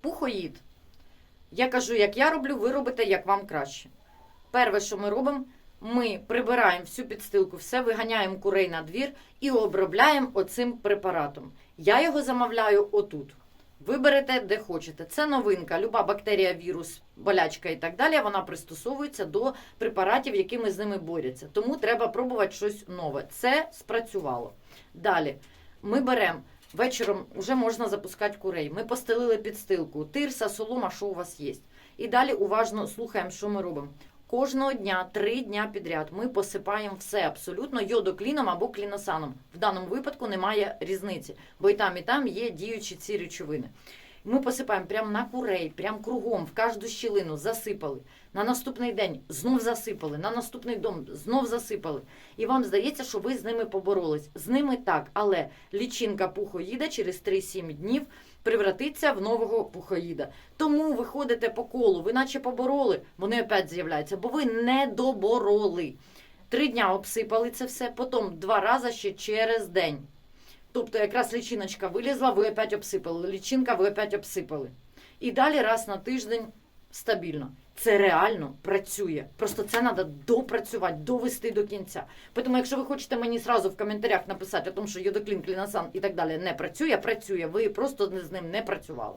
Пухоїд. Я кажу, як я роблю, ви робите, як вам краще. Перше, що ми робимо, ми прибираємо всю підстилку, все виганяємо курей на двір і обробляємо оцим препаратом. Я його замовляю отут. Ви берете де хочете. Це новинка. Люба бактерія, вірус, болячка і так далі. Вона пристосовується до препаратів, якими з ними борються. Тому треба пробувати щось нове. Це спрацювало. Далі ми беремо. Вечором вже можна запускати курей. Ми постелили підстилку, тирса, солома, що у вас є. І далі уважно слухаємо, що ми робимо. Кожного дня, три дня підряд, ми посипаємо все абсолютно йодокліном або кліносаном. В даному випадку немає різниці, бо і там, і там є діючі ці речовини. Ми посипаємо прямо на курей, прямо кругом, в кожну щілину засипали. На наступний день знов засипали, на наступний дом знов засипали. І вам здається, що ви з ними поборолись. З ними так, але лічинка пухоїда через 3-7 днів превратиться в нового пухоїда. Тому ви ходите по колу, ви наче побороли, вони опять з'являються, бо ви не добороли. Три дня обсипали це все, потім два рази ще через день. Тобто якраз лічиночка вилізла, ви опять обсипали. Лічинка, ви опять обсипали. І далі раз на тиждень стабільно. Це реально працює. Просто це треба допрацювати, довести до кінця. Тому, якщо ви хочете мені зразу в коментарях написати, о тому, що йодоклін, кліносан і так далі не працює, працює. Ви просто з ним не працювали.